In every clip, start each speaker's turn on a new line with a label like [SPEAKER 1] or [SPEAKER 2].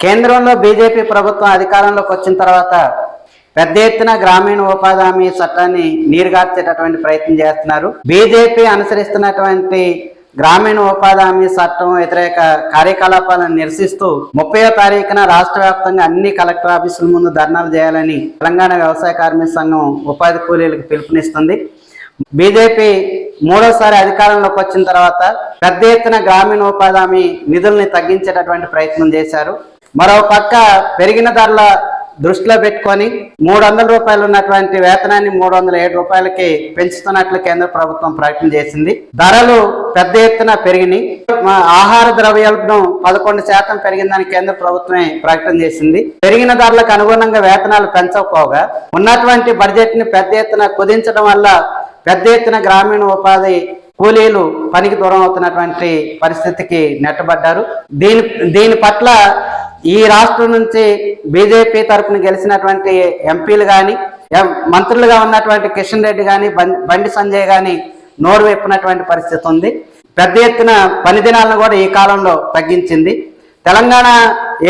[SPEAKER 1] కేంద్రంలో బీజేపీ ప్రభుత్వం అధికారంలోకి వచ్చిన తర్వాత పెద్ద ఎత్తున గ్రామీణ ఉపాధి హామీ చట్టాన్ని నీరుగార్చేటటువంటి ప్రయత్నం చేస్తున్నారు. బీజేపీ అనుసరిస్తున్నటువంటి గ్రామీణ ఉపాధి హామీ చట్టం వ్యతిరేక కార్యకలాపాలను నిరసిస్తూ ముప్పయో తారీఖున రాష్ట్ర వ్యాప్తంగా అన్ని కలెక్టర్ ఆఫీసుల ముందు ధర్నాలు చేయాలని తెలంగాణ వ్యవసాయ కార్మిక సంఘం ఉపాధి కూలీలకు పిలుపునిస్తుంది. బీజేపీ మూడోసారి అధికారంలోకి వచ్చిన తర్వాత పెద్ద ఎత్తున గ్రామీణ ఉపాధి హామీ నిధుల్ని తగ్గించేటటువంటి ప్రయత్నం చేశారు. మరో పక్క పెరిగిన ధరల దృష్టిలో పెట్టుకొని మూడు వందల రూపాయలు ఉన్నటువంటి వేతనాన్ని మూడు వందల ఏడు రూపాయలకి పెంచుతున్నట్లు కేంద్ర ప్రభుత్వం ప్రకటన చేసింది. ధరలు పెద్ద ఎత్తున పెరిగినాయి. ఆహార ద్రవ్యోల్బణం పదకొండు శాతం పెరిగిందని కేంద్ర ప్రభుత్వమే ప్రకటన చేసింది. పెరిగిన ధరలకు అనుగుణంగా వేతనాలు పెంచకపోగా ఉన్నటువంటి బడ్జెట్ని పెద్ద ఎత్తున కుదించడం వల్ల పెద్ద ఎత్తున గ్రామీణ ఉపాధి కూలీలు పనికి దూరం అవుతున్నటువంటి పరిస్థితికి నెట్టబడ్డారు. దీని దీని పట్ల ఈ రాష్ట్రం నుంచి బీజేపీ తరఫున గెలిచినటువంటి ఎంపీలు కానీ మంత్రులుగా ఉన్నటువంటి కిషన్ రెడ్డి కానీ బండి సంజయ్ కానీ నోరు విప్పినటువంటి పరిస్థితి ఉంది. పెద్ద ఎత్తున పని దినాలను కూడా ఈ కాలంలో తగ్గించింది. తెలంగాణ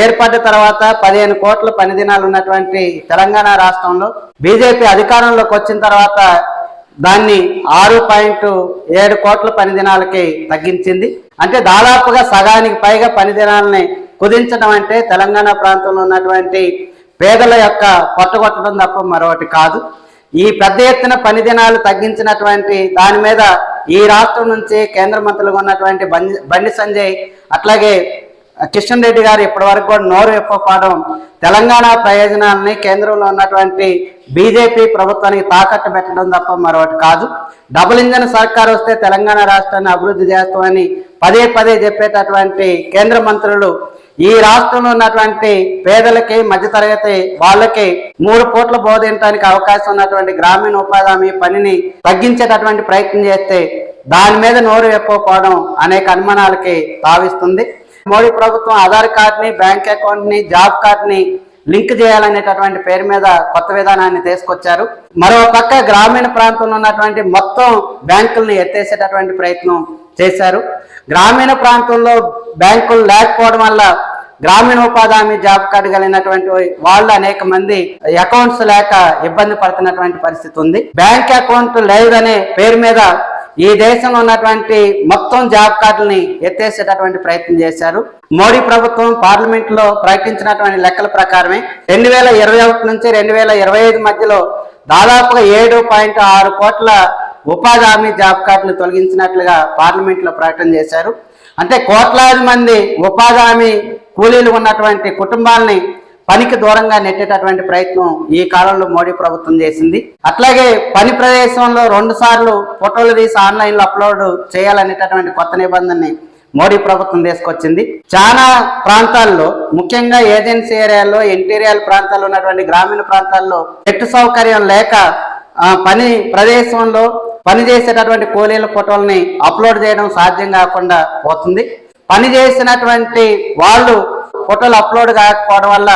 [SPEAKER 1] ఏర్పడ్డ తర్వాత పదిహేను కోట్ల పని దినాలు ఉన్నటువంటి తెలంగాణ రాష్ట్రంలో బీజేపీ అధికారంలోకి వచ్చిన తర్వాత దాన్ని ఆరు పాయింట్ ఏడు కోట్ల పని దినాలకి తగ్గించింది. అంటే దాదాపుగా సగానికి పైగా పని దినాలని కుదించడం అంటే తెలంగాణ ప్రాంతంలో ఉన్నటువంటి పేదల యొక్క కొట్టగొట్టడం తప్ప మరొకటి కాదు. ఈ పెద్ద ఎత్తున పని దినాలు తగ్గించినటువంటి దాని మీద ఈ రాష్ట్రం నుంచి కేంద్ర మంత్రులుగా ఉన్నటువంటి బండి సంజయ్ అట్లాగే కిషన్ రెడ్డి గారు ఇప్పటి వరకు కూడా నోరు ఎప్పకపోవడం తెలంగాణ ప్రయోజనాలని కేంద్రంలో ఉన్నటువంటి బీజేపీ ప్రభుత్వానికి తాకట్టు పెట్టడం తప్ప మరొకటి కాదు. డబుల్ ఇంజన్ సర్కార్ వస్తే తెలంగాణ రాష్ట్రాన్ని అభివృద్ధి చేస్తామని పదే పదే చెప్పేటటువంటి కేంద్ర మంత్రులు ఈ రాష్ట్రంలో ఉన్నటువంటి పేదలకి మధ్యతరగతి వాళ్ళకి మూడు కోట్ల బోధించడానికి అవకాశం ఉన్నటువంటి గ్రామీణ ఉపాధి హామీ పనిని తగ్గించేటటువంటి ప్రయత్నం చేస్తే దాని మీద నోరు ఎక్కువపోవడం అనేక అనుమానాలకి తావిస్తుంది. మోడీ ప్రభుత్వం ఆధార్ కార్డుని బ్యాంక్ అకౌంట్ని జాబ్ కార్డుని లింక్ చేయాలనేటటువంటి పేరు మీద కొత్త విధానాన్ని తీసుకొచ్చారు. మరో పక్క గ్రామీణ ప్రాంతంలో ఉన్నటువంటి మొత్తం బ్యాంకుల్ని ఎత్తేసేటటువంటి ప్రయత్నం చేశారు. గ్రామీణ ప్రాంతంలో బ్యాంకులు లేకపోవడం వల్ల గ్రామీణ ఉపాధి హామీ జాబ్ కార్డు కలిగినటువంటి వాళ్ళు అనేక మంది అకౌంట్స్ లేక ఇబ్బంది పడుతున్నటువంటి పరిస్థితి ఉంది. బ్యాంక్ అకౌంట్ లేదనే పేరు మీద ఈ దేశంలో ఉన్నటువంటి మొత్తం జాబ్ కార్డుల్ని ఎత్తేసేటటువంటి ప్రయత్నం చేశారు. మోడీ ప్రభుత్వం పార్లమెంట్లో ప్రకటించినటువంటి లెక్కల ప్రకారమే రెండు వేల ఇరవై ఒకటి నుంచి రెండు వేల ఇరవై ఐదు మధ్యలో దాదాపుగా ఏడు పాయింట్ ఆరు కోట్ల ఉపాధి హామీ జాబ్ కార్డును తొలగించినట్లుగా పార్లమెంట్లో ప్రకటన చేశారు. అంటే కోట్లాది మంది ఉపాధి హామీ కూలీలు ఉన్నటువంటి కుటుంబాలని పనికి దూరంగా నెట్టేటటువంటి ప్రయత్నం ఈ కాలంలో మోడీ ప్రభుత్వం చేసింది. అట్లాగే పని ప్రదేశంలో రెండు సార్లు ఫోటోలు తీసి ఆన్లైన్లో అప్లోడ్ చేయాలనేటటువంటి కొత్త నిబంధనని మోడీ ప్రభుత్వం తీసుకొచ్చింది. చాలా ప్రాంతాల్లో ముఖ్యంగా ఏజెన్సీ ఏరియాల్లో ఇంటీరియర్ ప్రాంతాల్లో ఉన్నటువంటి గ్రామీణ ప్రాంతాల్లో నెట్ సౌకర్యం లేక పని ప్రదేశంలో పని చేసేటటువంటి కూలీల ఫోటోల్ని అప్లోడ్ చేయడం సాధ్యం కాకుండా పోతుంది. పని చేసినటువంటి వాళ్ళు ఫోటోలు అప్లోడ్ కాకపోవడం వల్ల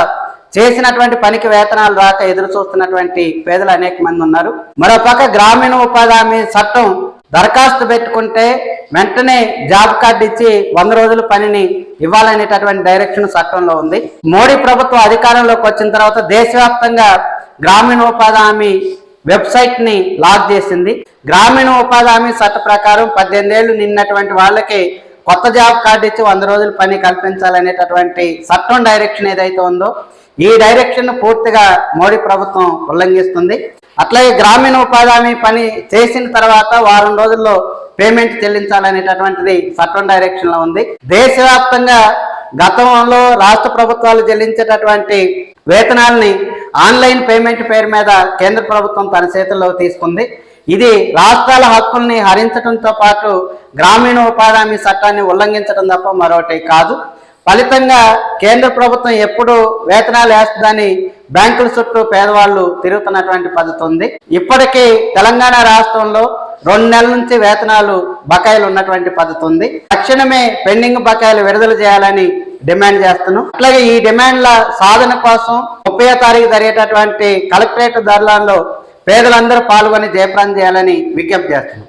[SPEAKER 1] చేసినటువంటి పనికి వేతనాలు రాక ఎదురు చూస్తున్నటువంటి పేదలు అనేక మంది ఉన్నారు. మరోపక్క గ్రామీణ ఉపాధి హామీ చట్టం దరఖాస్తు పెట్టుకుంటే వెంటనే జాబ్ కార్డు ఇచ్చి వంద రోజుల పనిని ఇవ్వాలనేటటువంటి డైరెక్షన్ చట్టంలో ఉంది. మోడీ ప్రభుత్వం అధికారంలోకి వచ్చిన తర్వాత దేశవ్యాప్తంగా గ్రామీణ ఉపాధి హామీ వెబ్సైట్ని లాక్ చేసింది. గ్రామీణ ఉపాధి హామీ చట్ట ప్రకారం పద్దెనిమిదేళ్ళు నిన్నటువంటి వాళ్ళకి కొత్త జాబ్ కార్డు ఇచ్చి వంద రోజులు పని కల్పించాలనేటటువంటి చట్టం డైరెక్షన్ ఏదైతే ఉందో ఈ డైరెక్షన్ పూర్తిగా మోడీ ప్రభుత్వం ఉల్లంఘిస్తుంది. అట్లాగే గ్రామీణ ఉపాధి హామీ పని చేసిన తర్వాత వారం రోజుల్లో పేమెంట్ చెల్లించాలనేటటువంటిది చట్టం డైరెక్షన్లో ఉంది. దేశవ్యాప్తంగా గతంలో రాష్ట్ర ప్రభుత్వాలు చెల్లించేటటువంటి వేతనాల్ని ఆన్లైన్ పేమెంట్ పేరు మీద కేంద్ర ప్రభుత్వం తన చేతుల్లో తీసుకుంది. ఇది రాష్ట్రాల హక్కుల్ని హరించడంతో పాటు గ్రామీణ ఉపాధి హామీ చట్టాన్ని ఉల్లంఘించడం తప్ప మరొకటి కాదు. ఫలితంగా కేంద్ర ప్రభుత్వం ఎప్పుడు వేతనాలు వేస్తుందని బ్యాంకుల చుట్టూ పేదవాళ్ళు తిరుగుతున్నటువంటి పద్ధతి ఉంది. ఇప్పటికీ తెలంగాణ రాష్ట్రంలో రెండు నెలల నుంచి వేతనాలు బకాయిలు ఉన్నటువంటి పద్ధతి ఉంది. తక్షణమే పెండింగ్ బకాయిలు విడుదల చేయాలని డిమాండ్ చేస్తున్నాం. అట్లాగే ఈ డిమాండ్ల సాధన కోసం ముప్పై తారీఖు జరిగేటటువంటి కలెక్టరేట్ ధరలలో పేదలందరూ పాల్గొని జయప్రాన్ చేయాలని విజ్ఞప్తి చేస్తున్నాం.